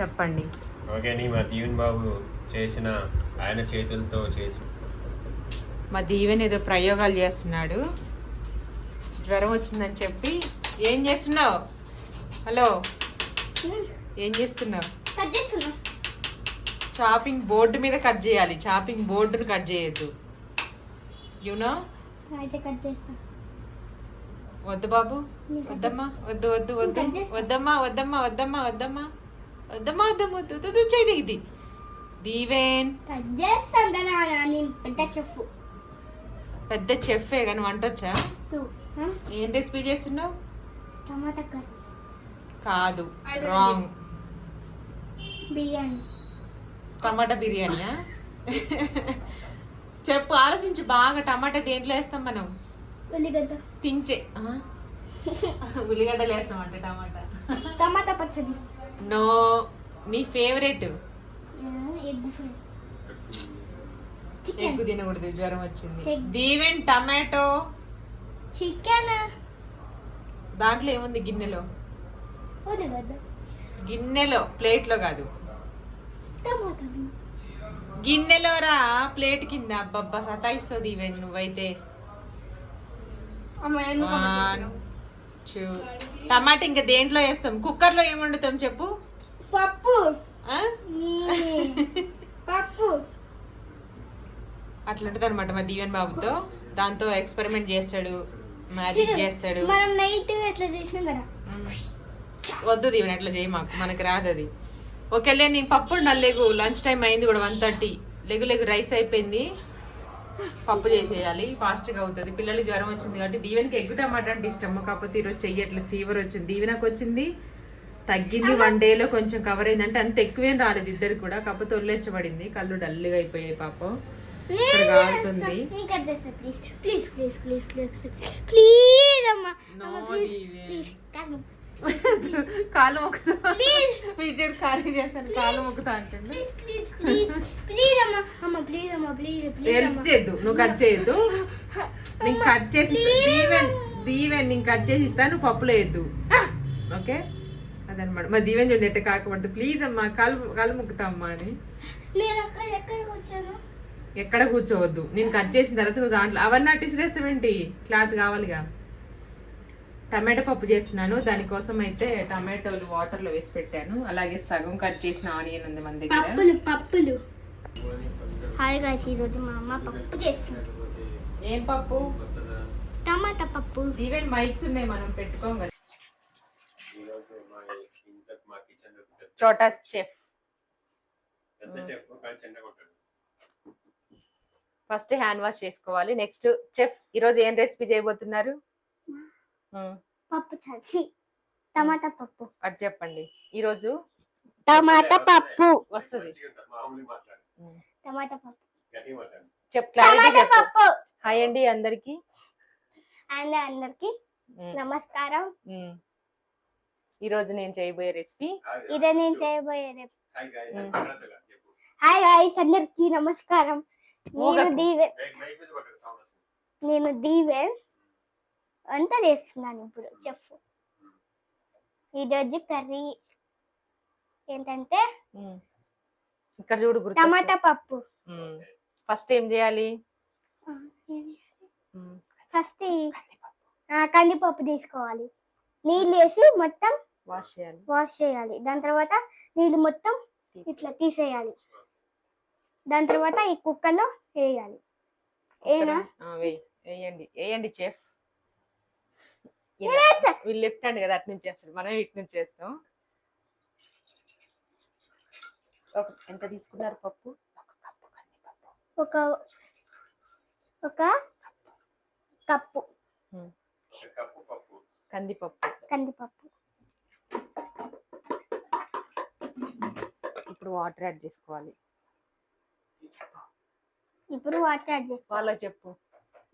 చెప్పండి. ఓకేని మా దీవెన్ బాబు చేసిన ఆయన చేతులతో చేసి. మా దీవెన్ ఏదో ప్రయోగాలు చేస్తున్నాడు. జ్వరం వచ్చిందని చెప్పి ఏం చేస్తున్నావు? హలో ఏం చేస్తున్నావు? చాపింగ్ బోర్డు మీద కట్ చేయాలి. చాపింగ్ బోర్డును కట్ చేయొద్దు. యునో అయితే కట్ చేస్తా. వద్దు బాబు. వద్దమ్మా. వద్దు వద్దు వద్దు. వద్దమ్మా వద్దమ్మా వద్దమ్మా వద్దమ్మా. వద్దమ్మా వద్దమ్మా వద్దు చేయి ఇది దీవెన్ పెద్ద చెఫ్ పెద్ద చెఫే కానీ వంటొచ్చా టూ ఏం రెసిపీ చేస్తున్నావు టమాటా కర్రీ కాదు రాంగ్ బిర్యానీ టమాటా బిర్యానీయా చెప్పు ఆలోచించు బాగా టమాటా దేంట్లో వేస్తాం మనం ఉల్లిగడ్డ తించే? ఉల్లిగడ్డలు వేస్తామంట టమాటా టమాటా పచ్చడి నో నీ ఫేవరెట్ ఎగ్ తినకూడదు జ్వరం వచ్చింది. దీవెన్ టమాటో? చికెన్ దాంట్లో ఏముంది గిన్నెలో? గిన్నెలో ప్లేట్లో కాదు. టమాటా గిన్నెలో రా ప్లేట్ కింద. అబ్బబ్బా సతాయిస్తుంది ఈవెన్ నువ్వైతే. Two. టమాటా ఇంకా దేంట్లో వేస్తాం? కుక్కర్లో ఏం వండుతాం చెప్పు? పప్పు. పప్పు. అట్లుంటది అనమాట మా దీవెన్ బాబుతో. దాంతో ఎక్స్పెరిమెంట్ చేస్తాడు. మ్యాజిక్ చేస్తాడు. మనం నైట్ ఎట్లా చేసినాం కదా. వద్దు దీవెన్ అట్లా చేయి మాకు. మనకి రాదు అది ఓకేలే నేను పప్పు ఉండాలి లేగు లంచ్ టైం అయింది కూడా వన్ థర్టీ లెగు లెగు రైస్ అయిపోయింది. పప్పు చేసేయాలి ఫాస్ట్గా అవుతుంది పిల్లలకి జ్వరం వచ్చింది కాబట్టి దీవెనకి ఎగ్గు టమాటా అంటే ఇష్టం కాకపోతే ఈరోజు చెయ్యట్లే ఫీవర్ వచ్చింది దీవెనకు వచ్చింది తగ్గింది వన్ డేలో కొంచెం కవర్ అయింది అంటే అంత ఎక్కువేం రాలేదు ఇద్దరు కూడా కాకపోతే ఒళ్ళెచ్చబడింది కళ్ళు డల్గా అయిపోయాయి పాపం please please please please please please అమ్మా ప్లీజ్ Divya. ప్లీజ్ కాలు మొక్కుతా. Please. వీడియో ఖాళీ చేస్తాను కాలు మొక్కుతా అంటుండు హెల్ప్ చేయొద్దు నువ్వు కట్ చేయొద్దు. నేను కట్ చేసి. దీవెన్ దీవెన్ నేను కట్ చేసి ఇస్తాను నువ్వు పప్పులో వేయద్దు. ఓకే? అదనమాట. మా దీవెన్ చూడండి ఎట్ట కాకపడదు ప్లీజ్ అమ్మా కాలు కాలు మొక్కుతా అమ్మా అని. ఎక్కడ కూర్చోవద్దు. నేను కట్ చేసిన తర్వాత నువ్వు దాంట్లో అవన్నీ అట్టిసిరేస్తావేంటి క్లాత్ కావాలిగా. టమాటో పప్పు చేస్తున్నాను. దానికోసం అయితే టమాటోలు వాటర్లో వేసి పెట్టాను. అలాగే సగం కట్ చేసిన ఆనియన్ ఉంది మన దగ్గర. పప్పులు పప్పులు. హాయ్ గాయస్ ఈరోజు మా అమ్మ పప్పు చేస్తుంది ఏం పప్పు? టమాటా పప్పు. ఈవెన్ మైక్స్ ఉన్నాయి మనం పెట్టుకోం కదా. చోటా చెఫ్. ఫస్ట్ హ్యాండ్ వాష్ చేసుకోవాలి. Next chef. ఈరోజు ఏం రెసిపీ చేయబోతున్నారు. పప్పు చల్చి టమాటా పప్పు అటు చెప్పండి ఈరోజు టమాటా పప్పు వస్తుంది టమాటా పప్పు గట్టిగా మాట్లాడు చెప్ క్లారిటీ టమాటా చెప్పు పప్పు హాయ్ అండి అందరికి అండ్ అందరికి నమస్కారం ఈరోజు నేను చేయబోయే రెసిపీ ఇదే నేను చేయబోయే రేపు హాయ్. Mm. గాయస్ అందరికి నమస్కారం నేను. దీవెన్. నేను దీవెన్ వంట చేస్తున్నాను ఇప్పుడు చెప్పు. ఈరోజు కర్రీ ఏంటంటే ఇక్కడ చూడు టమాటా పప్పు. ఫస్ట్ ఏం చేయాలి. ఫస్ట్ కందిపప్పు. తీసుకోవాలి. నీళ్ళు వేసి మొత్తం వాష్ చేయాలి. వాష్ చేయాలి. దాని తర్వాత నీళ్ళు మొత్తం ఇట్లా తీసేయాలి. దాని తర్వాత ఈ కుక్కర్లో వేయాలి. ఏనా? వేయండి. వేయండి చెఫ్. వీళ్ళు లెఫ్ట్ హ్యాండ్ కదా అటు నుంచి చేస్తాడు. మనం ఇటు నుంచి చేస్తాం. ఒక ఎంత తీసుకున్నారు పప్పు? ఒక కప్పు కందిపప్పు. ఒక ఒక కప్పు. పప్పు. కందిపప్పు. కందిపప్పు. ఇప్పుడు వాటర్ యాడ్ చేసుకోవాలి. ఇప్పుడు వాటర్ యాడ్ చేసుకో వాళ్ళకి చెప్పు.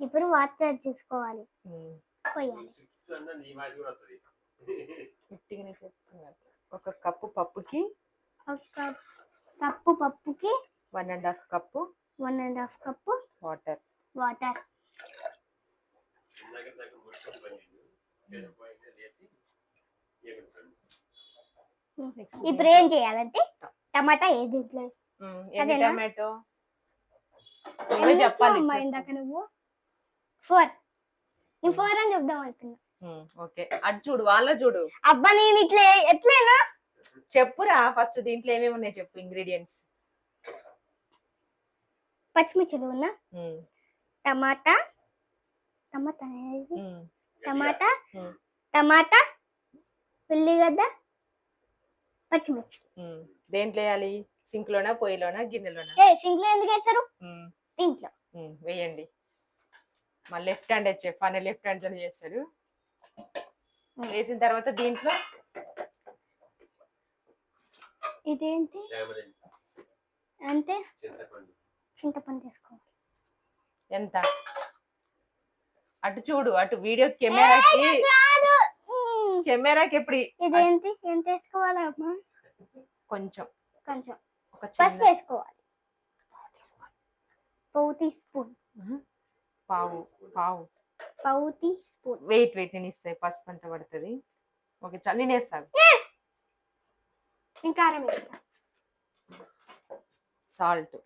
ఇప్పుడు వాటర్ యాడ్ చేసుకోవాలి. ఉమ్, పోయాలి. చెప్తున్నారు. ఒక కప్పు పప్పుకి ఒక కప్పు పప్పుకి one and half cup one and half cup water. Water. ఇప్పుడు ఏం చేయాలంటే టమాటా ఏ దీంట్లో టమాటో? చెప్పాలి నువ్వు? ఫోర్. నేను ఫోర్ అని చెప్దాం అనుకున్నా ఓకే. అటు చూడు వాళ్ళ చూడు. అబ్బా నేను ఇట్లా ఎట్లేనా? చెప్పురా ఫస్ట్ దీంట్లో ఏమేమి ఉన్నాయి చెప్పు ఇంగ్రీడియంట్స్. పచ్చిమిర్చిలు ఉన్నా? టమాటా. టమాటా అనేది? టమాటా. టమాటా. ఉల్లిగడ్డ. పచ్చిమిర్చి. దేంట్లో వేయాలి? సింక్ లోనా పొయ్యిలోనా గిన్నెలోనా? ఏ సింక్లో ఎందుకు వేస్తారు? దీంట్లో. వేయండి. మా లెఫ్ట్ హ్యాండ్ చెఫ్ అనే లెఫ్ట్ హ్యాండ్తో చేస్తాడు. వేసిన తర్వాత దీంట్లో? ఇదేంటి? అంటే? చింతపండు. చింతపండు తీసుకోవాలి. ఎంత? అటు చూడు అటు వీడియో కెమెరాకి. కెమెరాకి ఎప్పుడు? ఇదేంటి? ఎంత వేసుకోవాలి అమ్మా? కొంచెం. కొంచెం. ఒక పసుపు వేసుకోవాలి. పావు టీ స్పూన్. పావు పావు. పావు టీ స్పూన్. వెయిట్ వెయిట్ నేను ఇస్తాయి పసుపు అంత పడుతుంది. ఓకే చాలు నేను వేస్తాను ఇంకా కారం సాల్ట్.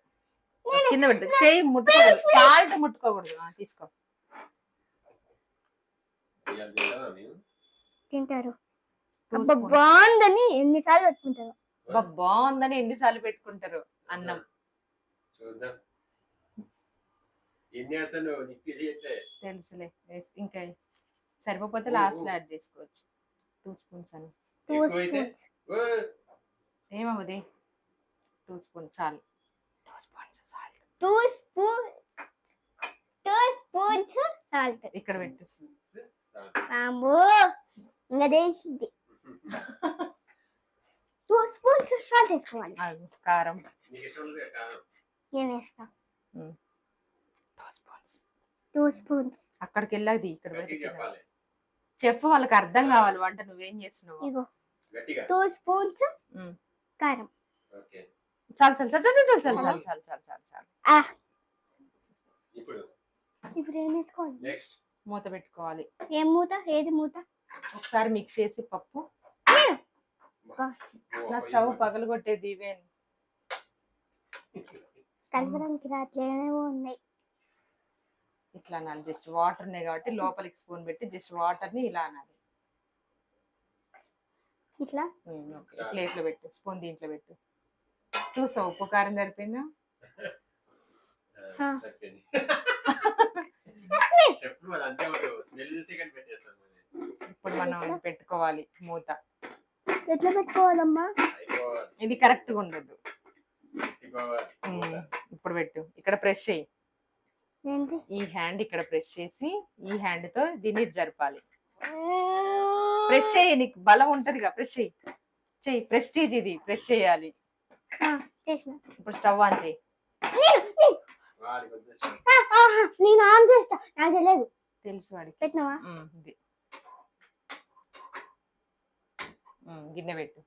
కింద పెట్టు చేయి ముట్టుకోకూడదు. సాల్ట్ ముట్టుకోకూడదు. తీసుకో. తింటారు. బాగుందని ఎన్నిసార్లు పెట్టుకుంటారు? అబ్బా, బాగుందని ఎన్నిసార్లు పెట్టుకుంటారు? అన్నం. చూద్దాం. ఎన్ని అతను నీకు తెలియట్లే? తెలుసులే. వేస్- ఇంకా సరిపోతే లాస్ట్. లో యాడ్ చేసుకోవచ్చు. టూ స్పూన్స్ అని. టూ ఎక్కువైతే? స్పూన్స్ ఓ, ఏమవుది టూ స్పూన్ చాలు. Two spoons salt two spoon two spoons salt ఇక్కడ పెట్టు. అమ్మో ఇంకా తెలిసింది టూ స్పూన్స్ సాల్ట్ వేసుకోవాలి. ఆగు, కారం. నీకు ఇష్టం ఉంది కదా కారం. నేను వేస్తా టూ స్పూన్స్ టూ స్పూన్స్. అక్కడికి వెళ్ళది ఇక్కడ చెప్పు వాళ్ళకి అర్థం కావాలి. వంట నువ్వేం చేస్తున్నావు. ఇగో. గట్టిగా. Two spoons. కారం. ఓకే. చాలు చాలు చాలు చాలు చాలు చాలు చాలు చాలు చాలు చాలు చాలు. ఆ, ఇప్పుడు. ఇప్పుడు ఏం వేసుకోవాలి? నెక్స్ట్. మూత పెట్టుకోవాలి. ఏం మూత? ఏది మూత? ఒకసారి మిక్స్ చేసి పప్పు. నా స్టవ్ పగలు కొట్టేది ఇవేన్ కలపడానికి రాట్లేనే ఉన్నాయి. ఇట్లా అనాలి. జస్ట్ వాటర్ ఉన్నాయి కాబట్టి లోపలికి స్పూన్ పెట్టి జస్ట్ వాటర్ని ఇలా అనాలి. ఇట్లా? ప్లేట్లో పెట్టు. స్పూన్ దీంట్లో పెట్టు. చూసావు ఉప్పు కారం సరిపోయిందా? చూసి మరి. ఇప్పుడు మనం పెట్టుకోవాలి మూత. ఎట్లా పెట్టుకోవాలమ్మా? ఇది కరెక్ట్గా ఉండదు ఇప్పుడు పెట్టు. ఇక్కడ ప్రెస్ చేయి ఏంటి ఈ హ్యాండ్ ఇక్కడ ప్రెస్ చేసి ఈ హ్యాండ్తో దీన్ని జరపాలి. ప్రెస్ చేయి నీకు బలం ఉంటదిగా ప్రెస్ చేయి. చెయ్యి ప్రెస్టీజ్ ఇది ప్రెస్ చేయాలి. ఇప్పుడు స్టవ్ ఆన్ చేయి. నేను- ఆన్ చేస్తా. నాకు తెలియదు తెలుసు వాడికి. పెట్టినావా? ఇది. గిన్నె పెట్టు.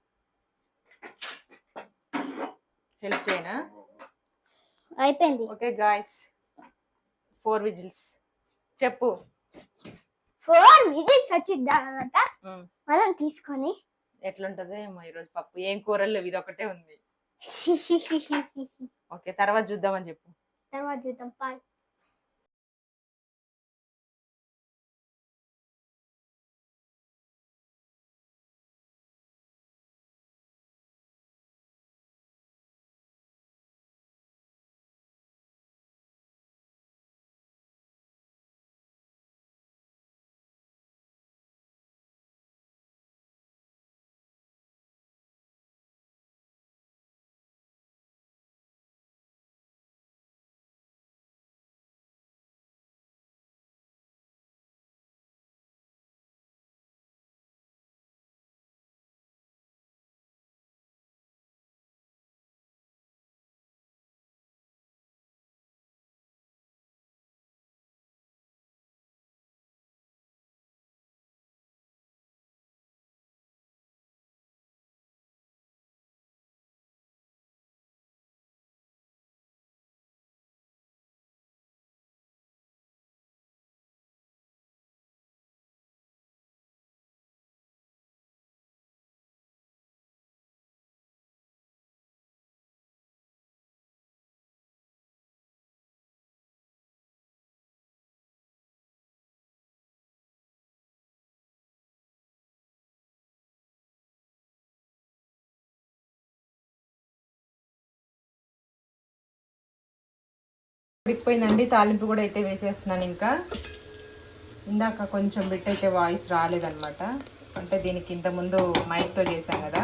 హెల్ప్ చేయనా? అయిపోయింది. Okay guys. ఫోర్ విజిల్స్ చెప్పు. ఫోర్ విజిల్స్ వచ్చిన తర్వాత మనం తీసుకొని. ఎట్లుంటదో ఏమో ఈరోజు పప్పు. ఏం కూరలు ఇది ఒకటే ఉంది. ఓకే తర్వాత చూద్దామని చెప్పు. తర్వాత చూద్దాం. పాయ్ ఉడికిపోయిందండి తాలింపు కూడా అయితే వేసేస్తున్నాను ఇంకా. ఇందాక కొంచెం బిట్ అయితే వాయిస్ రాలేదనమాట అంటే దీనికి ఇంతకుముందు మైక్తో చేశాను కదా.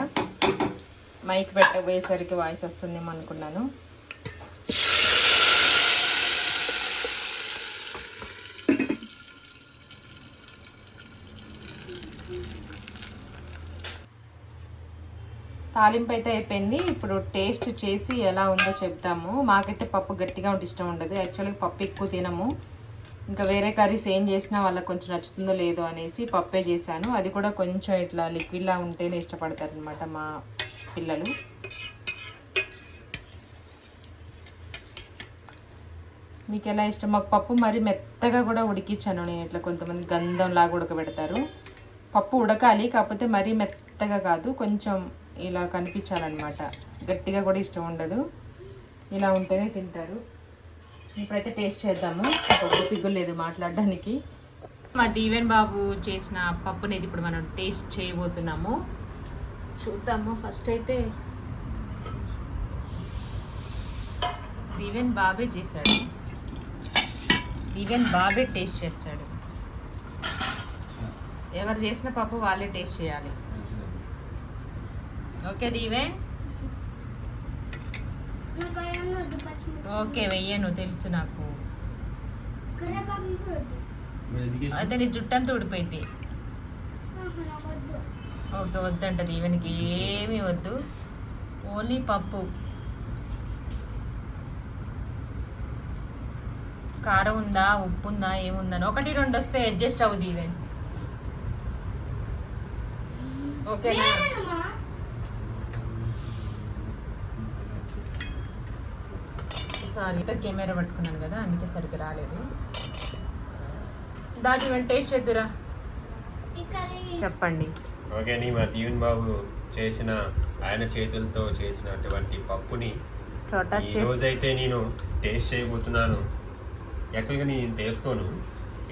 మైక్ పెట్ట వేసరికి వాయిస్ వస్తుందేమో అనుకున్నాను. తాలింపు అయితే అయిపోయింది. ఇప్పుడు టేస్ట్ చేసి ఎలా ఉందో చెప్తాము. మాకైతే పప్పు గట్టిగా ఉంటే ఇష్టం ఉండదు. యాక్చువల్గా పప్పు ఎక్కువ తినము. ఇంకా వేరే కర్రీస్ ఏం చేసినా వాళ్ళకి కొంచెం నచ్చుతుందో లేదో అనేసి పప్పే చేశాను. అది కూడా కొంచెం ఇట్లా లిక్విడ్లా ఉంటేనే ఇష్టపడతారు అనమాట మా పిల్లలు. మీకు ఎలా ఇష్టం? మాకు పప్పు మరి మెత్తగా కూడా ఉడికించాను నేను. ఇట్లా కొంతమంది గంధం లాగా ఉడకబెడతారు. పప్పు ఉడకాలి కాకపోతే మరీ మెత్తగా కాదు. కొంచెం ఇలా కనిపించాలన్నమాట. గట్టిగా కూడా ఇష్టం ఉండదు. ఇలా ఉంటేనే తింటారు. ఇప్పుడైతే టేస్ట్ చేద్దాము. పిగ్గులు లేదు మాట్లాడడానికి. మా దీవెన్ బాబు చేసిన పప్పునేది ఇప్పుడు మనం టేస్ట్ చేయబోతున్నాము. చూద్దాము. ఫస్ట్ అయితే దీవెన్ బాబే చేశాడు. దీవెన్ బాబే టేస్ట్ చేస్తాడు. ఎవరు చేసిన పప్పు వాళ్ళే టేస్ట్ చేయాలి. ఓకే దీవెన్? ఓకే వెయ్యను తెలుసు నాకు. అతని నీ జుట్టంతా ఊడిపోయింది. వద్దు ఓకే వద్దంట దీవెనికి. ఏమీ వద్దు. ఓన్లీ పప్పు. కారం ఉందా ఉప్పు ఉందా ఏముందని ఒకటి రెండు వస్తే అడ్జస్ట్ అవ్వు దీవెన్. ఓకేనా? సారీ కెమెరా పట్టుకున్నాను కదా అందుకే సరిగ్గా రాలేదు. దాని ఈవెన్ టేస్ట్ చేద్దురా. చెప్పండి. ఓకే అండి మా దీవెన్ బాబు చేసిన ఆయన చేతులతో చేసినటువంటి పప్పుని రోజైతే నేను టేస్ట్ చేయబోతున్నాను. యాక్చువల్గా నేను వేసుకోను.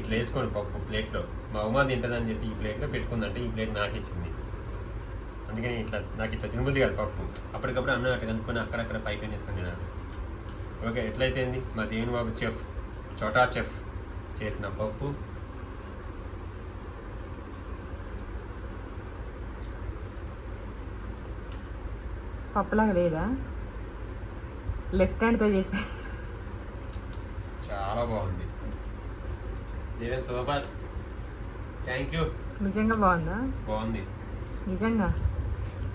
ఇట్లా వేసుకోను పప్పు ప్లేట్లో. మా ఉమా తింటుందని చెప్పి ఈ ప్లేట్లో పెట్టుకుందంటే ఈ ప్లేట్ నాకు ఇచ్చింది. అందుకని ఇట్లా నాకు ఇట్లా తినబుద్ది కాదు పప్పు. అప్పటికప్పుడు అన్నం అట్లా కలుపుకొని అక్కడక్కడ పైపైన వేసుకొని తినాలి. ఓకే ఎట్లయితే మా దేవుని బాబు చెఫ్ చోటా చెఫ్ చేసిన పప్పు. పప్పులాగా లేదా? లెఫ్ట్ హ్యాండ్తో చేసా. చాలా బాగుంది. దేవన్ సూపర్ థ్యాంక్ యూ నిజంగా బాగుందా? బాగుంది. నిజంగా?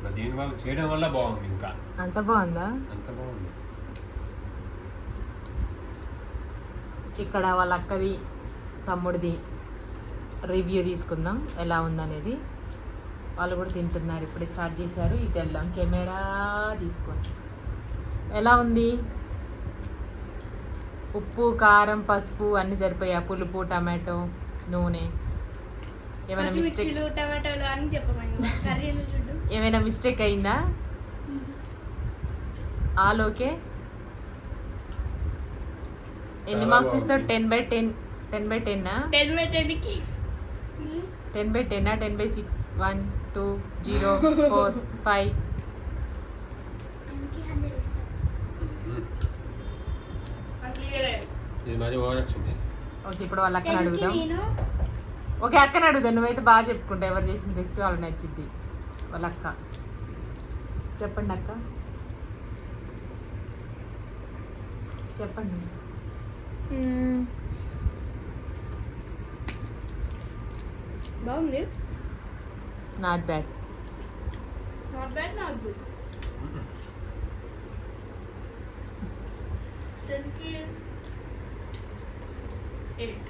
మా దేవుని బాబు చేయడం వల్ల బాగుంది ఇంకా. అంత బాగుందా? అంత బాగుంది. ఇక్కడ వాళ్ళ అక్కది తమ్ముడిది రివ్యూ తీసుకుందాం ఎలా ఉందనేది. వాళ్ళు కూడా తింటున్నారు ఇప్పుడే స్టార్ట్ చేశారు. ఇటు వెళ్దాం కెమెరా తీసుకొని. ఎలా ఉంది? ఉప్పు కారం పసుపు అన్నీ సరిపోయా? పులుపు టమాటో నూనె. ఏమైనా మిస్టేక్ ఏమైనా మిస్టేక్ అయిందా? All okay? ఎన్ని మార్క్స్ ఇస్తావు. Ten by ten ten by టెన్నా ten by టెన్కి. Ten by టెన్నా ten by six. One two zero four five. Okay ఇప్పుడు వాళ్ళ అక్కని అడుగుదాం. నేను ఓకే అక్కని అడుగుదాం. నువ్వైతే బాగా చెప్పుకుంటా ఎవరు చేసిన రెసిపీ వాళ్ళకి నచ్చింది? వాళ్ళ అక్క. చెప్పండి అక్క. చెప్పండి. బాగుంది. Not bad not bad not good eight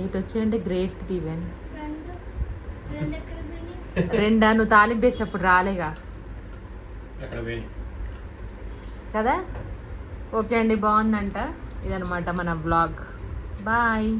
eight వచ్చాయంటే గ్రేట్ దీవెన్ రెండు. నువ్వు తాలింపు వేసేటప్పుడు రాలేగా? కదా? ఓకే అండి బాగుందంట. ఇదనమాట మన బ్లాగ్ బాయ్